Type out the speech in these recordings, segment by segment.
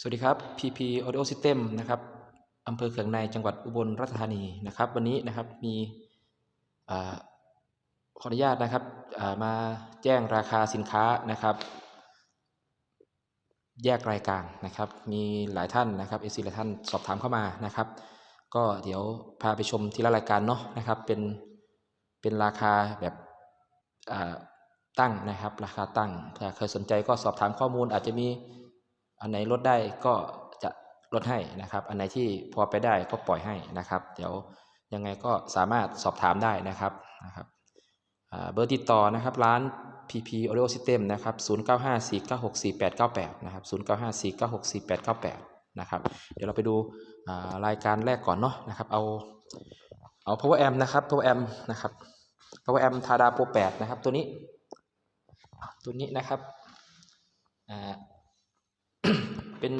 สวัสดีครับ PP Audio System นะครับอำเภอเขืองในจังหวัดอุบลราชธานีนะครับ วันนี้นะครับมีอขออนุญาตนะครับมาแจ้งราคาสินค้านะครับ แยกรายการนะครับ มีหลายท่านนะครับเอซีหลายท่านสอบถามเข้ามานะครับ ก็เดี๋ยวพาไปชมทีละรายการเนาะนะครับเป็นเป็นราคาแบบตั้งนะครับ ราคาตั้งถ้าใครสนใจก็สอบถามข้อมูลอาจจะมี อันไหนลดได้ก็จะลดให้นะครับ อันไหนที่พอไปได้ก็ปล่อยให้นะครับ เดี๋ยวยังไงก็สามารถสอบถามได้นะครับนะครับเบอร์ติดต่อนะครับร้าน PP Audio System นะครับ 0954964898 นะครับ 0954964898 นะครับ เดี๋ยวเราไปดูรายการแรกก่อนเนาะนะครับ เอาเอา Power Amp นะครับ Power Amp นะครับ Power Amp Tada Pro 8นะครับ ตัวนี้ ตัวนี้นะครับอ่า เป็น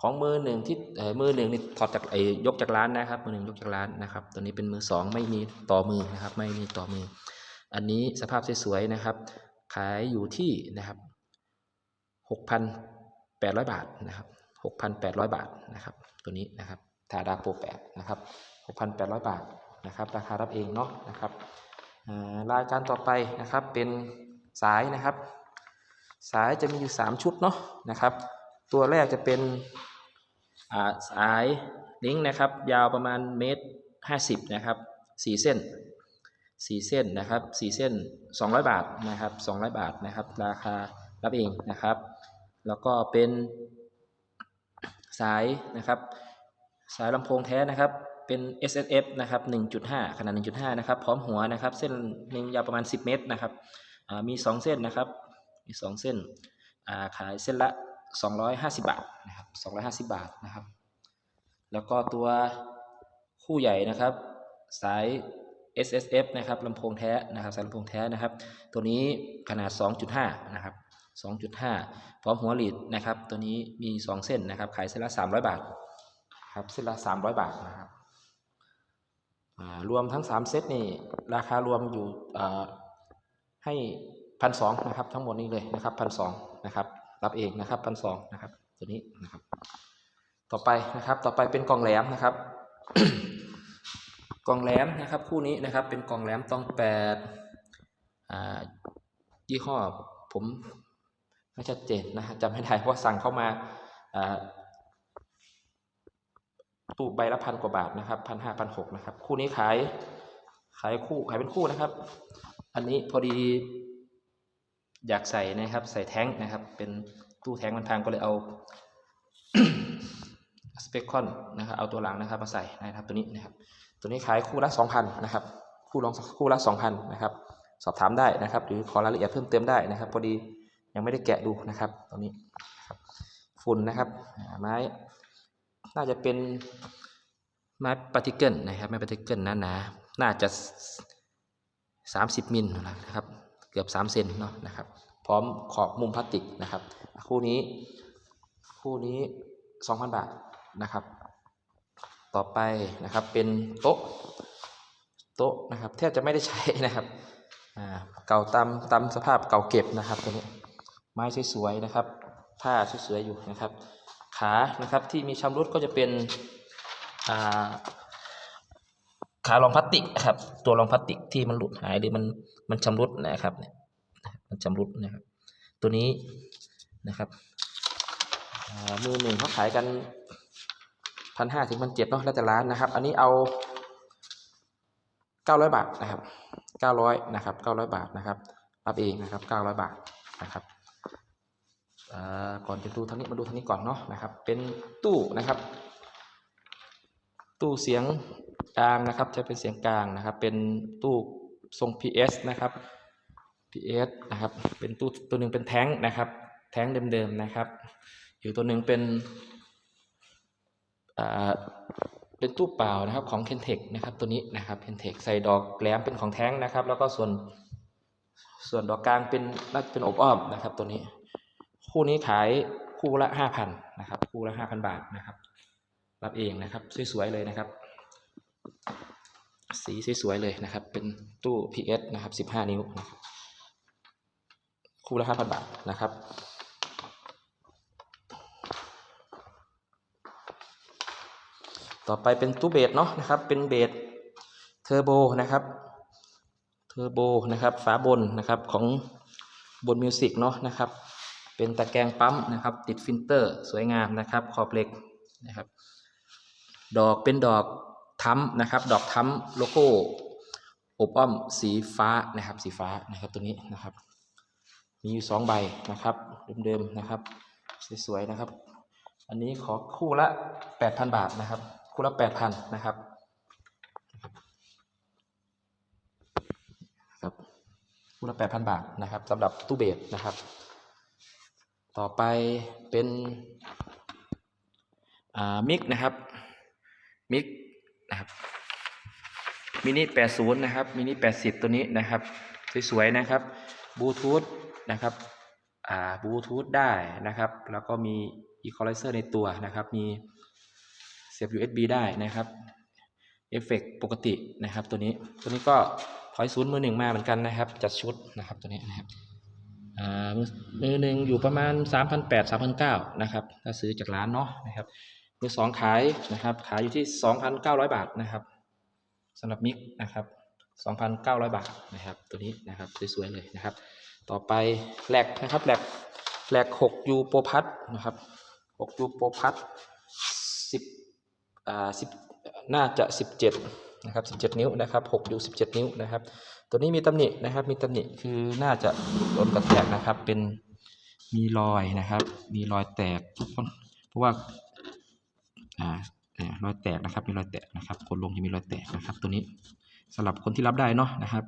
ของมือหนึ่งที่มือหนึ่งนี่ถอดจากไอ้ยกจากร้านนะครับ มือหนึ่งยกจากร้านนะครับ ตัวนี้เป็นมือสองไม่มีต่อมือนะครับ ไม่มีต่อมือ อันนี้สภาพสวยๆนะครับ ขายอยู่ที่นะครับหกพันแปดร้อยบาทนะครับหกพันแปดร้อยบาทนะครับ ตัวนี้นะครับทาดาโปรแปดนะครับหกพันแปดร้อยบาทนะครับ ราคารับเองเนาะนะครับรายการต่อไปนะครับเป็นสายนะครับ สายจะมีอยู่3ชุดเนาะนะครับ ตัวแรกจะเป็นาสายลิงก์นะครับ ยาวประมาณเมตรห้าสิบนะครับสี่เส้นสี่เส้นนะครับสี่เส้น200บาทนะครับ200บาทนะครับ ราคารับเองนะครับ แล้วก็เป็นสายนะครับ สายลำโพงแท้นะครับเป็น S S F นะครับ1.5 ขนาด 1.5 นะครับ พร้อมหัวนะครับ เส้นหนึ่งยาวประมาณ 10 เมตรนะครับมี 2 เส้นนะครับ มีสองเส้นขายเส้นละ 250 บาทนะครับ250 บาทนะครับ แล้วก็ตัวคู่ใหญ่นะครับสาย S S F นะครับลำโพงแท้นะครับสายลำโพงแท้นะครับ ตัวนี้ขนาด 2.5 นะครับ 2.5 พร้อมหัวลีดนะครับ ตัวนี้มี 2 เส้นนะครับ ขายเส้นละ 300 บาทครับเส้นละ 300 บาทนะครับรวมทั้ง 3 เซตนี่ราคารวมอยู่ให้พันสองนะครับทั้งหมดนี้เลยนะครับพันสองนะครับ รับเองนะครับพันสองนะครับตัวนี้นะครับ ต่อไปนะครับต่อไปเป็นกล่องแหลมนะครับ กล่องแหลมนะครับคู่นี้นะครับเป็นกล่องแหลมตองแปดอ่ายี่ห้อผมไม่ชัดเจนนะฮะจำไม่ได้เพราะสั่งเข้ามาอ่าตู้ใบละพันกว่าบาทนะครับพันห้าพันหกนะครับคู่นี้ขายขายคู่ขายเป็นคู่นะครับ อันนี้พอดี อยากใส่นะครับ ใส่แท้งนะครับ เป็นตู้แท้งมันพังก็เลยเอาสเปคคอนนะครับเอาตัวหลังนะครับมาใส่นะครับตัวนี้นะครับ ตัวนี้ขายคู่ละสองพันนะครับ คู่ลองคู่ละสองพันนะครับสอบถามได้นะครับ หรือขอรายละเอียดเพิ่มเติมได้นะครับ พอดียังไม่ได้แกะดูนะครับตรงนี้ครับฝุ่นนะครับไม้น่าจะเป็นไม้ปาร์ติเกิลนะครับไม้ปาร์ติเกิลหนาๆน่าจะ 30มิลนะครับ เกือบ3เซนเนาะนะครับ พร้อมขอบมุมพลาสติกนะครับ คู่นี้ คู่นี้ 2,000 บาทนะครับ ต่อไปนะครับเป็นโต๊ะโต๊ะนะครับแทบจะไม่ได้ใช้นะครับอ่าเก่าตามตามสภาพเก่าเก็บนะครับตัวนี้ไม้สวยๆนะครับผ้าสวยๆอยู่นะครับ ขานะครับที่มีชำรุดก็จะเป็นอ่า ขารองพลาสติกครับ ตัวรองพลาสติกที่มันหลุดหายหรือมันมันชำรุดนะครับเนี่ยมันชำรุดนะครับ ตัวนี้นะครับมือหนึ่งเขาขายกันพันห้าถึงพันเจ็ดเนาะแล้วแต่ร้านนะครับ อันนี้เอาเก้าร้อยบาทนะครับเก้าร้อยนะครับเก้าร้อยบาทนะครับรับเองนะครับเก้าร้อยบาทนะครับก่อนจะดูทางนี้มาดูทางนี้ก่อนเนาะนะครับ เป็นตู้นะครับ ตู้เสียง กลางนะครับจะเป็นเสียงกลางนะครับ เป็นตู้ทรง PS นะครับ PS นะครับเป็นตู้ตัวหนึ่งเป็นแท้งนะครับ แท้งเดิมๆนะครับ อยู่ตัวหนึ่งเป็นเป็นตู้เปล่านะครับของ Kentech นะครับตัวนี้นะครับ Kentech ใส่ดอกแหลมเป็นของแท้งนะครับ แล้วก็ส่วนส่วนดอกกลางเป็นน่าจะเป็นอบอ้อมนะครับ ตัวนี้ คู่นี้ขายคู่ละห้าพันนะครับ คู่ละห้าพันบาทนะครับ รับเองนะครับ สวยๆเลยนะครับ สีสวยๆเลยนะครับ เป็นตู้ PS นะครับ 15 นิ้วนะครับคู่ละ5,000 บาทนะครับ ต่อไปเป็นตู้เบสเนาะนะครับ เป็นเบสเทอร์โบนะครับ เทอร์โบนะครับ ฝาบนนะครับของบนมิวสิกเนาะนะครับ เป็นตะแกรงปั๊มนะครับ ติดฟิลเตอร์สวยงามนะครับ ขอบเหล็กนะครับ ดอกเป็นดอก ทั้มนะครับ ดอกทั้มโลโก้อบอ้อมสีฟ้านะครับ สีฟ้านะครับตัวนี้นะครับ มีอยู่สองใบนะครับ เดิมๆนะครับ สวยๆนะครับ อันนี้ขอคู่ละแปดพันบาทนะครับ คู่ละแปดพันนะครับครับคู่ละแปดพันบาทนะครับสำหรับตู้เบสนะครับ ต่อไปเป็นอ่ามิกนะครับมิก นะครับมินิ80 นะครับมินิ80 ตัวนี้นะครับ สวยๆนะครับบลูทูธนะครับอ่าบลูทูธได้นะครับ แล้วก็มีอีคอไลเซอร์ในตัวนะครับ มีเสียบ USB ได้นะครับเอฟเฟกปกตินะครับ ตัวนี้ตัวนี้ก็ถอยศูนย์มือหนึ่งมาเหมือนกันนะครับ จัดชุดนะครับตัวนี้นะครับอ่ามือมือหนึ่งอยู่ประมาณ 3,800 3,900นะครับถ้าซื้อจากร้านเนาะนะครับ มือสองขายนะครับ ขายอยู่ที่ 2,900 บาทนะครับสำหรับมิกนะครับ 2,900 บาทนะครับ ตัวนี้นะครับสวยๆเลยนะครับ ต่อไปแหลกนะครับแหลกแหลก6ยูโปพัทนะครับ6ยูโปพัท10อ่า10 น่าจะ 17นะครับ17 นิ้วนะครับ6ยู17 นิ้วนะครับ ตัวนี้มีตำหนินะครับ มีตำหนิคือน่าจะโดนกระแทกนะครับเป็นมีรอยนะครับ มีรอยแตกเพราะว่า อ่ารอยแตกนะครับมีรอยแตกนะครับกดลงจะมีรอยแตกนะครับ ตัวนี้สำหรับคนที่รับได้เนาะนะครับ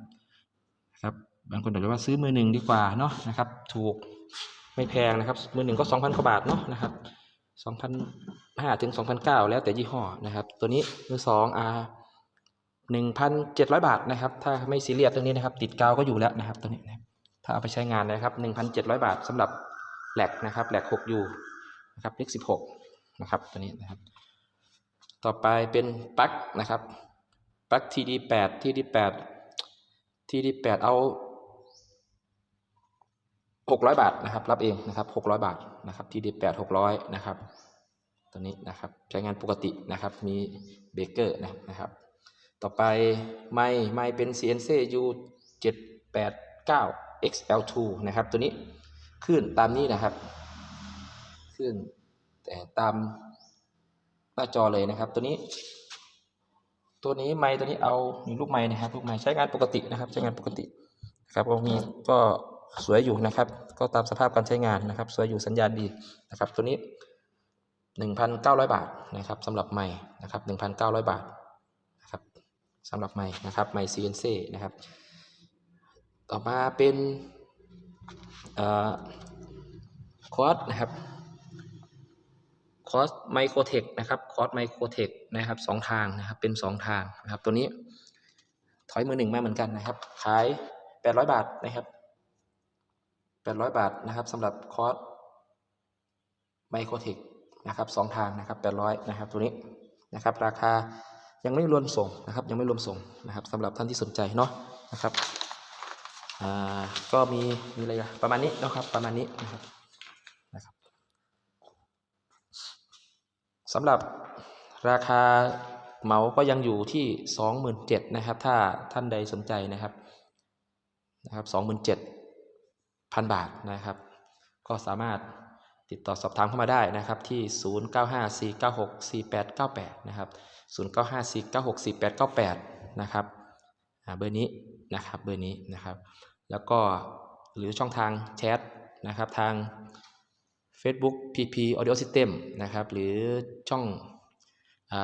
ครับบางคนอาจจะว่าซื้อมือหนึ่งดีกว่าเนาะนะครับ ถูกไม่แพงนะครับ มือหนึ่งก็สองพันกว่าบาทเนาะนะครับสองพันห้าถึงสองพันเก้าแล้วแต่ยี่ห้อนะครับ ตัวนี้มือสองอ่าหนึ่งพันเจ็ดร้อยบาทนะครับ ถ้าไม่ซีเรียสเรื่องนี้นะครับ ติดกาวก็อยู่แล้วนะครับตัวนี้นะถ้าเอาไปใช้งานนะครับหนึ่งพันเจ็ดร้อยบาทสำหรับแหลกนะครับแหลกหกยูนะครับเลขสิบหกนะครับตัวนี้นะครับ ต่อไปเป็นปลั๊กนะครับปลั๊ก TD แปด TD แปด TD แปดเอาหกร้อยบาทนะครับ รับเองนะครับหกร้อยบาทนะครับ TD แปดหกร้อยนะครับ ตัวนี้นะครับใช้งานปกตินะครับ มีเบเกอร์นะครับ ต่อไปไม้ไม้เป็น CNC U 7 8 9 XL2 นะครับ ตัวนี้ขึ้นตามนี้นะครับ ขึ้นแต่ตาม หน้าจอเลยนะครับ ตัวนี้ ตัวนี้ไม้ตัวนี้เอาลูกไม้นะครับ ลูกไม้ใช้งานปกตินะครับ ใช้งานปกตินะครับก็มีก็สวยอยู่นะครับ ก็ตามสภาพการใช้งานนะครับ สวยอยู่สัญญาณดีนะครับ ตัวนี้ 1,900 บาทนะครับสำหรับไม้นะครับ 1,900 บาทนะครับสำหรับไม้นะครับไม้ CNC นะครับ ต่อมาเป็นคอร์สนะครับ อร์สไมโครเทคนะครับคอร์สไมโครเทคนะครับสองทางนะครับเป็นสองทางนะครับ ตัวนี้ถอยมือหนึ่งมาเหมือนกันนะครับ ขาย 800 บาทนะครับ 800 บาทนะครับสำหรับคอร์สไมโครเทคนะครับสองทางนะครับ 800 นะครับ ตัวนี้นะครับ ราคายังไม่รวมส่งนะครับ ยังไม่รวมส่งนะครับสำหรับท่านที่สนใจเนาะนะครับอ่าก็มีมีอะไรประมาณนี้นะครับประมาณนี้นะครับ สำหรับราคาเหมาก็ยังอยู่ที่สองหมื่นเจ็ดนะครับ ถ้าท่านใดสนใจนะครับนะครับสองหมื่นเจ็ดพันบาทนะครับ ก็สามารถติดต่อสอบถามเข้ามาได้นะครับที่ 0954964898 นะครับ 0954964898 นะครับเบอร์นี้นะครับเบอร์นี้นะครับ แล้วก็หรือช่องทางแชทนะครับทาง Facebook PP Audio System นะครับหรือช่องอ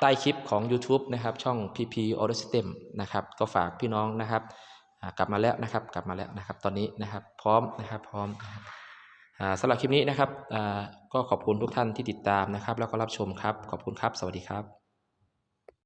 ใต้คลิปของ YouTube นะครับช่อง PP Audio System นะครับก็ฝากพี่น้องนะครับกลับมาแล้วนะครับกลับมาแล้วนะครับตอนนี้นะครับพร้อมนะครับพร้อมอสำหรับคลิปนี้นะครับก็ขอบคุณทุกท่านที่ติดตามนะครับ แล้วก็รับชมครับขอบคุณครับ สวัสดีครับ